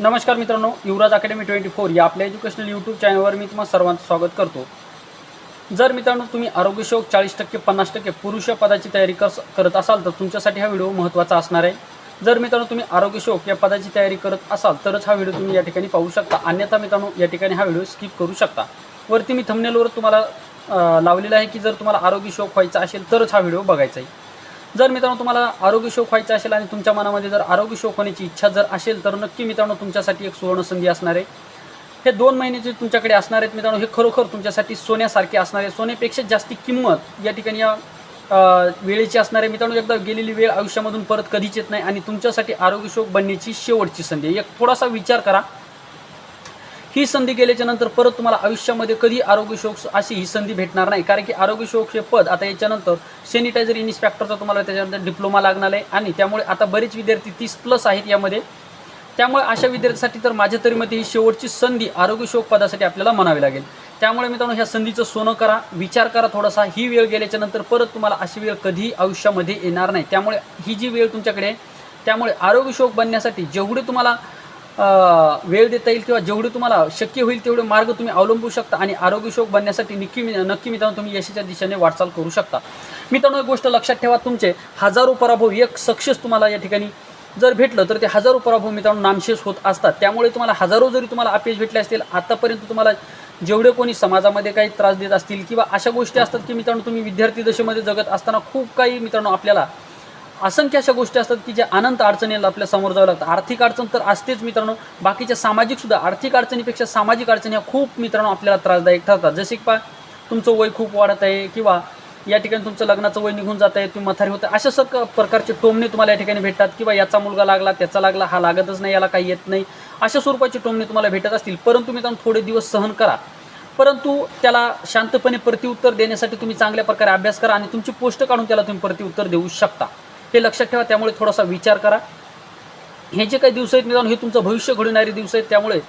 नमस्कार मित्रांनो युवराज academy twenty four या आपल्या एज्युकेशनल यूट्यूब चॅनलवर मी तुम्हाला सर्वांचं स्वागत करतो. जर मित्रांनो तुम्ही आरोग्यशोक चाळीस टक्के पन्नास टक्के पुरुष या पदाची तयारी कस करत असाल तर तुमच्यासाठी हा व्हिडिओ महत्त्वाचा असणार आहे. जर मित्रांनो तुम्ही आरोग्यशोक या पदाची तयारी करत असाल तरच हा व्हिडिओ तुम्ही या ठिकाणी पाहू शकता. अन्यथा मित्रांनो या ठिकाणी हा व्हिडिओ स्किप करू शकता. वरती मी थंबनेलवर तुम्हाला लावलेला आहे की जर तुम्हाला आरोग्यशोक व्हायचा असेल तरच हा व्हिडिओ बघायचा आहे. जर मित्रांनो तुम्हाला आरोग्य शोक व्हायचा असेल आणि तुमच्या मनामध्ये जर आरोग्य शोक होण्याची इच्छा जर असेल तर नक्की मित्रांनो तुमच्यासाठी एक सुवर्ण संधी असणार आहे. हे दोन महिने जे तुमच्याकडे असणार आहेत मित्रांनो हे खरोखर तुमच्यासाठी सोन्यासारखे असणार आहे. सोन्यापेक्षा जास्ती किंमत या ठिकाणी या वेळेची असणार आहे. मित्रांनो एकदा गेलेली वेळ आयुष्यामधून परत कधीच येत नाही आणि तुमच्यासाठी आरोग्यशोक बनण्याची शेवटची संधी एक थोडासा विचार करा. ही संधी गेल्याच्यानंतर परत तुम्हाला आयुष्यामध्ये कधी आरोग्य शोक अशी ही संधी भेटणार नाही. कारण की आरोग्य शोक हे पद आता याच्यानंतर सॅनिटायझर इन्स्पेक्टरचा तुम्हाला त्याच्यानंतर डिप्लोमा लागणार आहे. आणि त्यामुळे आता बरेच विद्यार्थी तीस प्लस आहेत यामध्ये. त्यामुळे अशा विद्यार्थ्यांसाठी तर माझ्या तरी मते ही शेवटची संधी आरोग्य शोक पदासाठी आपल्याला म्हणावी लागेल. त्यामुळे मित्रांनो ह्या संधीचं सोनं करा विचार करा थोडासा. ही वेळ गेल्याच्यानंतर परत तुम्हाला अशी वेळ कधीही आयुष्यामध्ये येणार नाही. त्यामुळे ही जी वेळ तुमच्याकडे आहे त्यामुळे आरोग्य शोक बनण्यासाठी जेवढे तुम्हाला वेळ देता येईल किंवा जेवढे तुम्हाला शक्य होईल तेवढे मार्ग तुम्ही अवलंबू शकता आणि आरोग्यशोक बनण्यासाठी नक्की नक्की मित्रांनो तुम्ही यशाच्या दिशेने वाटचाल करू शकता. मित्रांनो एक गोष्ट लक्षात ठेवा तुमचे हजारो पराभव एक सक्सेस तुम्हाला या ठिकाणी जर भेटलं तर ते हजारो पराभव मित्रांनो नामशेष होत असतात. त्यामुळे तुम्हाला हजारो जरी तुम्हाला अपयश भेटले असतील आतापर्यंत तुम्हाला जेवढे कोणी समाजामध्ये काही त्रास देत असतील किंवा अशा गोष्टी असतात की मित्रांनो तुम्ही विद्यार्थी दशेमध्ये जगत असताना खूप काही मित्रांनो आपल्याला असंख्य अशा गोष्टी असतात की ज्या अनंत अडचणीला आपल्यासमोर जावं लागतं. आर्थिक अडचण तर असतेच मित्रांनो. बाकीच्या सामाजिक सुद्धा आर्थिक अडचणीपेक्षा सामाजिक अडचणी ह्या खूप मित्रांनो आपल्याला त्रासदायक ठरतात. जसे की पा तुमचं वय खूप वाढत आहे किंवा या ठिकाणी तुमचं लग्नाचं वय निघून जात आहे तुम्ही मथारी होतं अशा सर प्रकारचे टोमणे तुम्हाला या ठिकाणी भेटतात किंवा याचा मुलगा लागला त्याचा लागला हा लागतच नाही याला काही येत नाही. अशा स्वरूपाचे टोमणे तुम्हाला भेटत असतील. परंतु मित्रांनो थोडे दिवस सहन करा. परंतु त्याला शांतपणे प्रतिउत्तर देण्यासाठी तुम्ही चांगल्या प्रकारे अभ्यास करा आणि तुमची पोस्ट काढून त्याला तुम्ही प्रतिउत्तर देऊ शकता. हे लक्षात ठेवा त्यामुळे थोडासा विचार करा. हे जे काही दिवस आहेत निदान हे तुमचं भविष्य घडवणारे दिवस आहेत त्यामुळे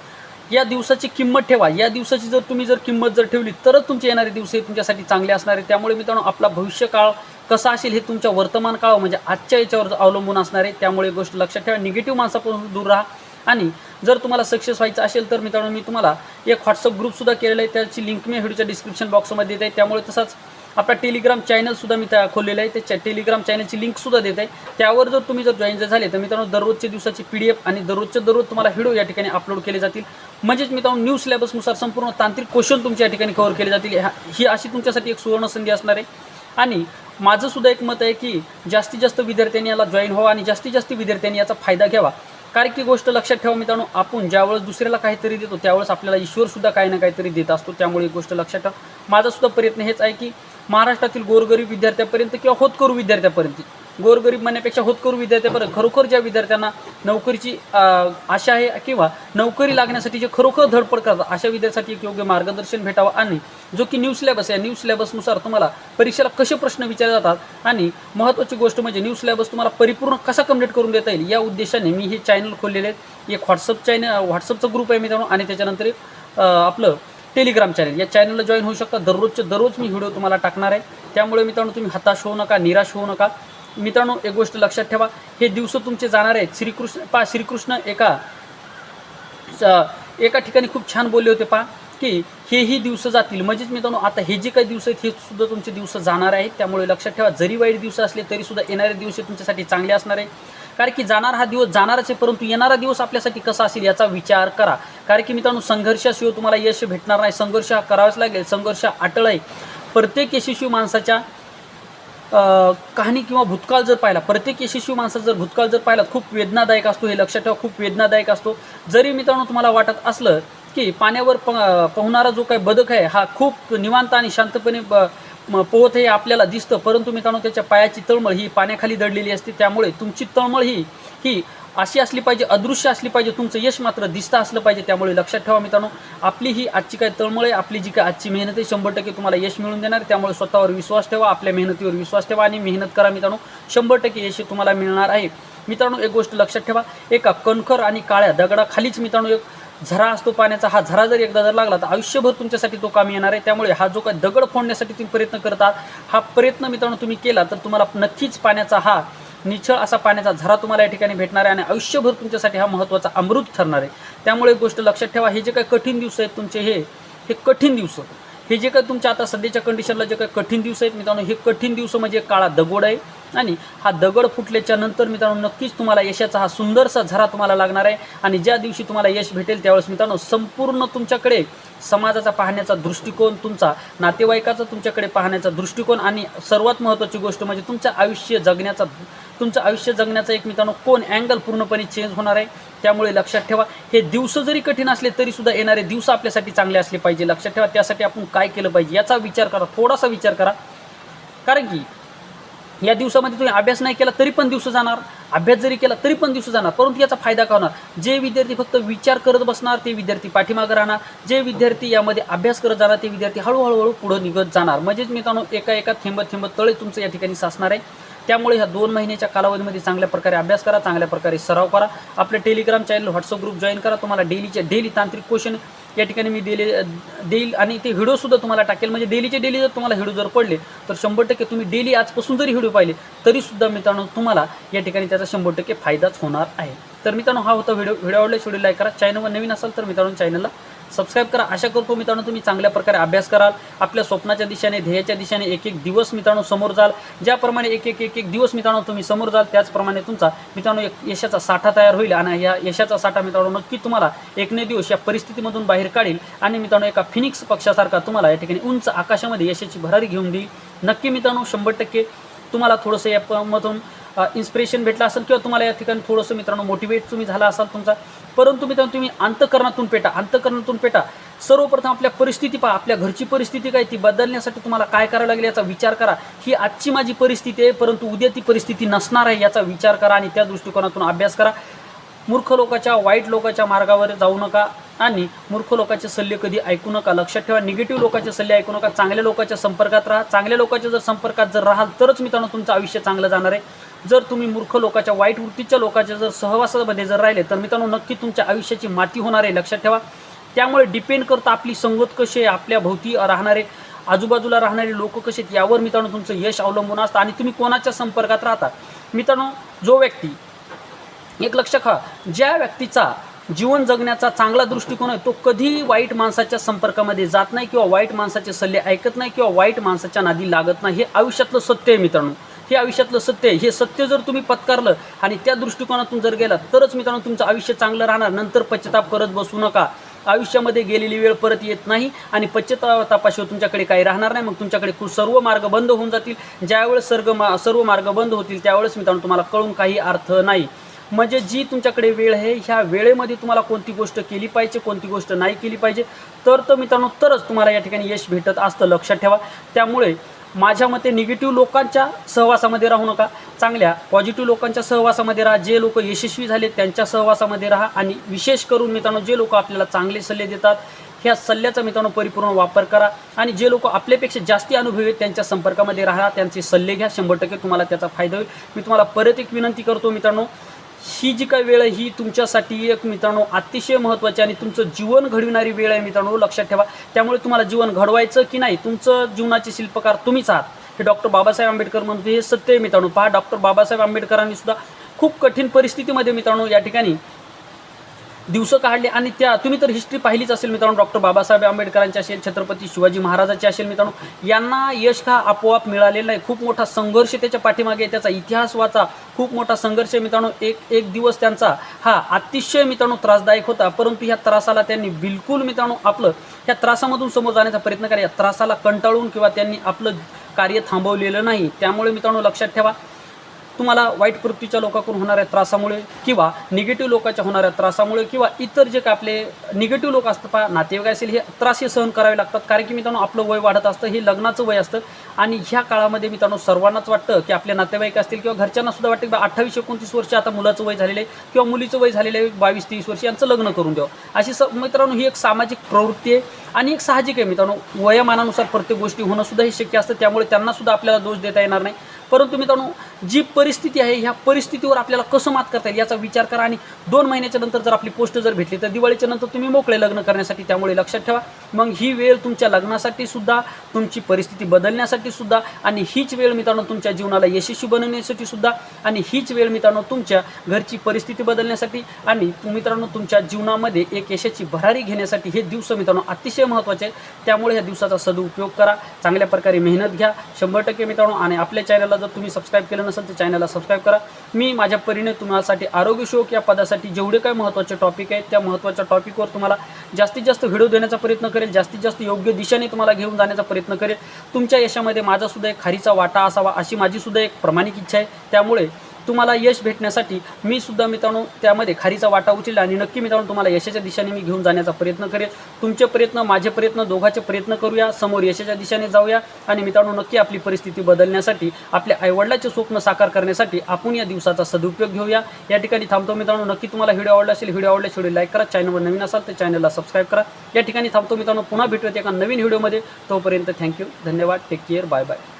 या दिवसाची किंमत ठेवा. या दिवसाची जर तुम्ही जर किंमत जर ठेवली तरच तुमचे येणारे दिवस हे तुमच्यासाठी चांगले असणार आहे त्यामुळे मित्रांनो आपला भविष्यकाळ कसा असेल हे तुमच्या वर्तमान काळ म्हणजे आजच्या याच्यावर अवलंबून असणार आहे. त्यामुळे गोष्ट लक्षात ठेवा. निगेटिव्ह माणसापासून दूर राहा. आणि जर तुम्हाला सक्सेस व्हायचं असेल तर मित्रांनो मी तुम्हाला एक व्हॉट्सअप ग्रुपसुद्धा केलेला आहे. त्याची लिंक मी व्हिडिओच्या डिस्क्रिप्शन बॉक्समध्ये देत आहे. त्यामुळे तसाच आपला टेलिग्राम चॅनलसुद्धा मी त्या खोललेलं आहे. त्याच्या टेलिग्राम चॅनलची लिंकसुद्धा देत आहे त्यावर जर तुम्ही जर जॉईन जर झाले तर मित्रांनो दररोजच्या दिवसाची पी डी एफ आणि दररोजच्या दररोज तुम्हाला व्हिडिओ या ठिकाणी अपलोड केले जातील. म्हणजेच मित्रांनो न्यू सिलेबसनुसार संपूर्ण तांत्रिक क्वेश्चन तुमच्या या ठिकाणी कव्हर केले जातील. ही अशी तुमच्यासाठी एक सुवर्ण संधी असणार आहे. आणि माझंसुद्धा एक मत आहे की जास्तीत जास्त विद्यार्थ्यांनी याला जॉईन व्हावा आणि जास्तीत जास्त विद्यार्थ्यांनी याचा फायदा घ्यावा. कारण की गोष्ट लक्षात ठेवा मित्रांनो आपण ज्यावेळेस दुसऱ्याला काहीतरी देतो त्यावेळेस आपल्याला ईश्वरसुद्धा काही ना काहीतरी देत असतो. त्यामुळे एक गोष्ट लक्षात ठेवा. माझा सुद्धा प्रयत्न हेच आहे की महाराष्ट्रातील गोरगरीब विद्यार्थ्यापर्यंत किंवा होतकरू विद्यार्थ्यापर्यंत. गोरगरीब म्हणण्यापेक्षा होतकरू विद्यार्थ्यापर्यंत खरोखर ज्या विद्यार्थ्यांना नोकरीची आशा आहे किंवा नोकरी लागण्यासाठी जे खरोखर धडपड करतात अशा विद्यार्थ्यासाठी एक योग्य मार्गदर्शन भेटावं आणि जो की न्यू सिलेबस आहे न्यू सिलेबसनुसार तुम्हाला परीक्षेला कसे प्रश्न विचारले जातात आणि महत्त्वाची गोष्ट म्हणजे न्यू सिलेबस तुम्हाला परिपूर्ण कसा कंप्लीट करून देता येईल या उद्देशाने मी हे चॅनल खोललेले आहेत. एक व्हॉट्सअप चॅनल व्हॉट्सअपचा ग्रुप आहे मित्रांनो आणि त्याच्यानंतर एक आपलं टेलिग्राम चॅनल या चॅनलला जॉईन होऊ शकता. दररोजचे दररोज मी व्हिडिओ तुम्हाला टाकणार आहे. त्यामुळे मित्रांनो तुम्ही हताश होऊ नका निराश होऊ नका. मित्रांनो एक गोष्ट लक्षात ठेवा. हे दिवस तुमचे जाणार आहेत. श्रीकृष्ण पा श्रीकृष्ण एका एका ठिकाणी खूप छान बोलले होते पा की हेही दिवस जातील. म्हणजेच मित्रांनो आता हे जे काही दिवस आहेत हे सुद्धा तुमचे दिवस जाणार आहेत. त्यामुळे लक्षात ठेवा जरी वाईट दिवस असले तरी सुद्धा येणारे दिवस हे तुमच्यासाठी चांगले असणार आहे कारण की जाणार हा दिवस जाणारच आहे परंतु येणारा दिवस आपल्यासाठी कसा असेल याचा विचार करा. कारण की मित्रांनो संघर्षाशिवाय तुम्हाला यश भेटणार नाही. संघर्ष हा करावाच लागेल. संघर्ष अटळ आहे. प्रत्येक यशस्वी माणसाच्या कहाणी किंवा भूतकाळ जर पाहिला प्रत्येक यशस्वी माणसाचा जर भूतकाळ जर पाहिला खूप वेदनादायक असतो हे लक्षात ठेवा खूप वेदनादायक असतो. जरी मित्रांनो तुम्हाला वाटत असलं की पाण्यावर प पोहणारा जो काही बदक आहे हा खूप निवांत आणि शांतपणे ब पोहत हे आपल्याला दिसतं. परंतु मित्रांनो त्याच्या पायाची तळमळ ही पाण्याखाली दडलेली असते. त्यामुळे तुमची तळमळ ही ही अशी असली पाहिजे अदृश्य असली पाहिजे तुमचं यश मात्र दिसतं असलं पाहिजे त्यामुळे लक्षात ठेवा मित्रांनो. आपली ही आजची काय तळमळ आहे आपली जी काय आजची मेहनत आहे शंभर टक्के तुम्हाला यश मिळून देणार त्यामुळे स्वतःवर विश्वास ठेवा आपल्या मेहनतीवर विश्वास ठेवा आणि मेहनत करा मित्रांनो. शंभर टक्के यश तुम्हाला मिळणार आहे. मित्रांनो एक गोष्ट लक्षात ठेवा एका कणखर आणि काळ्या दगडाखालीच मित्रांनो एक झरा असतो पाण्याचा हा झरा जर एकदा जर लागला तर आयुष्यभर तुमच्यासाठी तो कामी येणार आहे. त्यामुळे हा जो काय दगड फोडण्यासाठी तुम्ही प्रयत्न करतात हा प्रयत्न मित्रांनो तुम्ही केला तर तुम्हाला नक्कीच पाण्याचा हा निछळ असा पाण्याचा झरा तुम्हाला या ठिकाणी भेटणार आहे आणि आयुष्यभर तुमच्यासाठी हा महत्त्वाचा अमृत ठरणार आहे. त्यामुळे एक गोष्ट लक्षात ठेवा हे जे काही कठीण दिवस आहेत तुमचे हे हे कठीण दिवस. हे जे काही तुमच्या आता सध्याच्या कंडिशनला जे काही कठीण दिवस आहेत मित्रांनो हे कठीण दिवस म्हणजे काळा दगोड आहे. आणि हा दगड फुटल्याच्या नंतर मित्रांनो नक्कीच तुम्हाला यशाचा हा सुंदरसा झरा तुम्हाला लागणार आहे. आणि ज्या दिवशी तुम्हाला यश भेटेल त्यावेळेस मित्रांनो संपूर्ण तुमच्याकडे समाजाचा पाहण्याचा दृष्टिकोन तुमचा नातेवाईकाचा तुमच्याकडे पाहण्याचा दृष्टिकोन आणि सर्वात महत्त्वाची गोष्ट म्हणजे तुमचं आयुष्य जगण्याचा तुमचं आयुष्य जगण्याचा एक मित्रांनो कोण अँगल पूर्णपणे चेंज होणार आहे. त्यामुळे लक्षात ठेवा हे दिवस जरी कठीण असले तरी सुद्धा येणारे दिवस आपल्यासाठी चांगले असले पाहिजे. लक्षात ठेवा त्यासाठी आपण काय केलं पाहिजे याचा विचार करा थोडासा विचार करा. कारण की या दिवसामध्ये तुम्ही अभ्यास नाही केला तरी पण दिवस जाणार. अभ्यास जरी केला तरी पण दिवस जाणार. परंतु याचा फायदा का होणार? जे विद्यार्थी फक्त विचार करत बसणार ते विद्यार्थी पाठीमागं राहणार. जे विद्यार्थी यामध्ये अभ्यास करत जाणार ते विद्यार्थी हळूहळूहळू पुढं निघत जाणार. म्हणजेच मित्रांनो एका एका थेंबत थेंबत तळे तुमचं या ठिकाणी साचणार आहे. त्यामुळे ह्या दोन महिन्याच्या कालावधीमध्ये चांगल्या प्रकारे अभ्यास करा चांगल्या प्रकारे सराव करा. आपले Telegram channel WhatsApp group join करा. तुम्हाला डेलीचे डेली तांत्रिक क्वेश्चन या ठिकाणी मी दिले देईल. आणि ते व्हिडिओसुद्धा तुम्हाला टाकेल. म्हणजे डेलीचे डेली जर तुम्हाला व्हिडिओ जर पडले तर शंभर टक्के तुम्ही डेली आजपासून जरी व्हिडिओ पाहिले तरीसुद्धा मित्रांनो तुम्हाला या ठिकाणी त्याचा शंभर टक्के फायदाच होणार आहे. तर मित्रांनो हा होता व्हिडिओ व्हिडिओ आवडल्यास व्हिडिओ लाईक करा. चॅनलवर नवीन असाल तर मित्रांनो चॅनलला सबस्क्राईब करा. आशा करतो मित्रांनो तुम्ही चांगल्या प्रकारे अभ्यास कराल. आपल्या स्वप्नाच्या दिशेने ध्येयाच्या दिशेने एक एक दिवस मित्रांनो समोर जाल. ज्याप्रमाणे एक एक एक एक दिवस मित्रांनो तुम्ही समोर जाल त्याचप्रमाणे तुमचा मित्रांनो एक यशाचा साठा तयार होईल आणि या यशाचा साठा मित्रांनो नक्की तुम्हाला एकने दिवस या परिस्थितीमधून बाहेर काढील आणि मित्रांनो एका फिनिक्स पक्षासारखा तुम्हाला या ठिकाणी उंच आकाशामध्ये यशाची भरारी घेऊन देईल. नक्की मित्रांनो शंभर टक्के तुम्हाला थोडंसं यामधून इन्स्पिरेशन भेटलं असेल किंवा तुम्हाला या ठिकाणी थोडंसं मित्रांनो मोटिवेट तुम्ही झाला असाल तुमचा परंतु मित्रांनो तुम्ही अंतकरणातून पेटा अंतकरणातून पेटा. सर्वप्रथम आपल्या परिस्थिती पहा आपल्या घरची परिस्थिती काय ती बदलण्यासाठी तुम्हाला काय करावं लागेल याचा विचार करा. ही आजची माझी परिस्थिती आहे परंतु उद्या ती परिस्थिती नसणार आहे याचा विचार करा आणि त्या दृष्टिकोनातून अभ्यास करा. मूर्ख लोकाच्या वाईट लोकाच्या मार्गावर जाऊ नका. आणि मूर्ख लोकांचे सल्ले कधी ऐकू नका. लक्षात ठेवा निगेटिव्ह लोकांचे सल्ले ऐकू नका. चांगल्या लोकांच्या संपर्कात राहा. चांगल्या लोकांच्या जर संपर्कात जर राहाल तरच मित्रांनो तुमचं आयुष्य चांगलं जाणार आहे. जर तुम्ही मूर्ख लोकांच्या वाईट वृत्तीच्या लोकांच्या जर सहवासामध्ये जर राहिले तर मित्रांनो नक्की तुमच्या आयुष्याची माती होणार आहे. लक्षात ठेवा. त्यामुळे डिपेंड करतं आपली संगत कशी आहे आपल्या भोवती राहणारे आजूबाजूला राहणारे लोक कसे आहेत यावर मित्रांनो तुमचं यश अवलंबून असतं आणि तुम्ही कोणाच्या संपर्कात राहता? मित्रांनो जो व्यक्ती एक लक्ष खा. ज्या व्यक्तीचा जीवन जगण्याचा चांगला दृष्टिकोन आहे तो कधीही वाईट माणसाच्या संपर्कामध्ये जात नाही किंवा वाईट माणसाचे सल्ले ऐकत नाही किंवा वाईट माणसाच्या नादी लागत नाही हे आयुष्यातलं सत्य आहे मित्रांनो. हे आयुष्यातलं सत्य आहे. हे सत्य जर तुम्ही पत्कारलं आणि त्या दृष्टिकोनातून जर गेलात तरच मित्रांनो तुमचं आयुष्य चांगलं राहणार. नंतर पश्चाताप करत बसू नका. आयुष्यामध्ये गेलेली वेळ परत येत नाही आणि पश्चातापाशिवाय तुमच्याकडे काही राहणार नाही. मग तुमच्याकडे कु- सर्व मार्ग बंद होऊन जातील. ज्यावेळेस सर्ग मा सर्व मार्ग बंद होतील त्यावेळेस मित्रांनो तुम्हाला कळून काही अर्थ नाही. म्हणजे जी तुमच्याकडे वेळ आहे ह्या वेळेमध्ये तुम्हाला कोणती गोष्ट केली पाहिजे कोणती गोष्ट नाही केली पाहिजे तर तर मित्रांनो तरच तुम्हाला या ठिकाणी यश भेटत असतं लक्षात ठेवा. त्यामुळे माझ्या मते निगेटिव्ह लोकांच्या सहवासामध्ये राहू नका. चांगल्या पॉझिटिव्ह लोकांच्या सहवासामध्ये राहा. जे लोक यशस्वी झाले त्यांच्या सहवासामध्ये राहा. आणि विशेष करून मित्रांनो जे लोक आपल्याला चांगले सल्ले देतात ह्या सल्ल्याचा मित्रांनो परिपूर्ण वापर करा. आणि जे लोक आपल्यापेक्षा जास्ती अनुभवी आहेत त्यांच्या संपर्कामध्ये राहा. त्यांचे सल्ले घ्या. शंभर टक्के तुम्हाला त्याचा फायदा होईल. मी तुम्हाला परत एक विनंती करतो मित्रांनो ही जी काही वेळ आहे ही तुमच्यासाठी एक मित्रांनो अतिशय महत्त्वाची आणि तुमचं जीवन घडविणारी वेळ आहे मित्रांनो लक्षात ठेवा. त्यामुळे तुम्हाला जीवन घडवायचं की नाही तुमचं जीवनाचे शिल्पकार तुम्हीच आहात. हे डॉक्टर बाबासाहेब आंबेडकर म्हणतो हे सत्य आहे मित्रांनो. पहा डॉक्टर बाबासाहेब आंबेडकरांनी सुद्धा खूप कठीण परिस्थितीमध्ये मित्रांनो या ठिकाणी दिवस काढले आणि त्या तुम्ही तर हिस्ट्री पाहिलीच असेल मित्रांनो डॉक्टर बाबासाहेब आंबेडकरांची असेल छत्रपती शिवाजी महाराजांची असेल मित्रांनो यांना यश का आपोआप मिळालेला आहे. खूप मोठा संघर्ष त्याच्या पाठीमागे त्याचा इतिहास वाचा. खूप मोठा संघर्ष मित्रांनो. एक एक दिवस त्यांचा हा अतिशय मित्रांनो त्रासदायक होता. परंतु ह्या त्रासाला त्यांनी बिलकुल मित्रांनो आपलं ह्या त्रासामधून समोर जाण्याचा प्रयत्न करा. या त्रासाला कंटाळून किंवा त्यांनी आपलं कार्य थांबवलेलं नाही. त्यामुळे मित्रांनो लक्षात ठेवा. तुम्हाला वाईट प्रवृत्तीच्या लोकांकडून होणाऱ्या त्रासामुळे किंवा निगेटिव्ह लोकांच्या होणाऱ्या त्रासामुळे किंवा इतर जे काय आपले निगेटिव्ह लोक असतात पहा नातेवाईक असेल हे त्रास हे सहन करावे लागतात. कारण की मित्रांनो आपलं वय वाढत असतं हे लग्नाचं वय असतं. आणि ह्या काळामध्ये मित्रांनो सर्वांनाच वाटतं की आपले नातेवाईक असतील किंवा घरच्यांना सुद्धा वाटतं की अठ्ठावीस एकोणतीस वर्ष आता मुलाचं वय झालेलं आहे किंवा मुलीचं वय झालेलं आहे बावीस तेवीस वर्ष यांचं लग्न करून द्यावं. अशी स मित्रांनो ही एक सामाजिक प्रवृत्ती आहे. आणि एक साहजिक आहे मित्रांनो वयमानानुसार प्रत्येक गोष्टी होणं सुद्धा हे शक्य असतं त्यामुळे त्यांना सुद्धा आपल्याला दोष देता येणार नाही. परंतु मित्रांनो जी परिस्थिती आहे ह्या परिस्थितीवर आपल्याला कसं मात करता येईल याचा विचार करा आणि दोन महिन्याच्या नंतर जर आपली पोस्ट जर भेटली तर दिवाळीच्या नंतर तुम्ही मोकळे लग्न करण्यासाठी त्यामुळे लक्षात ठेवा. मग ही वेळ तुमच्या लग्नासाठी सुद्धा तुमची परिस्थिती बदलण्यासाठी सुद्धा आणि हीच वेळ मित्रांनो तुमच्या जीवनाला यशस्वी बनवण्यासाठी सुद्धा आणि हीच वेळ मित्रांनो तुमच्या घरची परिस्थिती बदलण्यासाठी आणि मित्रांनो तुमच्या जीवनामध्ये एक यशाची भरारी घेण्यासाठी हे दिवस मित्रांनो अतिशय महत्त्वाचे आहेत. त्यामुळे ह्या दिवसाचा सदुपयोग करा. चांगल्या प्रकारे मेहनत घ्या. शंभर टक्के मित्रांनो आणि आपल्या चॅनलला जर तुम्ही सबस्क्राईब केलं नसेल तर चॅनलला सबस्क्राईब करा. मी माझ्या परीने तुम्हासाठी आरोग्य शोक या पदासाठी जेवढे काही महत्त्वाचे टॉपिक आहेत त्या महत्त्वाच्या टॉपिकवर तुम्हाला जास्तीत जास्त व्हिडिओ देण्याचा प्रयत्न करेल. जास्तीत जास्त योग्य दिशेने तुम्हाला घेऊन जाण्याचा प्रयत्न करेल. तुमच्या यशामध्ये माझासुद्धा एक खारीचा वाटा असावा अशी माझीसुद्धा एक प्रामाणिक इच्छा आहे. त्यामुळे तुम्हाला यश भेटण्यासाठी मी सुद्धा मित्रांनो त्यामध्ये खारीचा वाटा उचलेल आणि नक्की मित्रांनो तुम्हाला यशाच्या दिशेने मी घेऊन जाण्याचा प्रयत्न करेल. तुमचे प्रयत्न माझे प्रयत्न दोघाचे प्रयत्न करूया. समोर यशाच्या दिशेने जाऊया आणि मित्रांनो नक्की आपली परिस्थिती बदलण्यासाठी आपल्या आईवडिलाचे स्वप्न साकार करण्यासाठी आपण या दिवसाचा सदुपयोग घेऊया. या ठिकाणी थांबतो मित्रांनो. नक्की तुम्हाला व्हिडिओ आवडला असेल व्हिडिओ आवडल्यास व्हिडिओ लाईक करा. चॅनलवर नवीन असाल तर चॅनलला सबस्क्राईब करा. या ठिकाणी थांबतो मित्रांनो. पुन्हा भेटूयात एका नवीन व्हिडिओमध्ये. तोपर्यंत थँक्यू. धन्यवाद. Take care. Bye bye.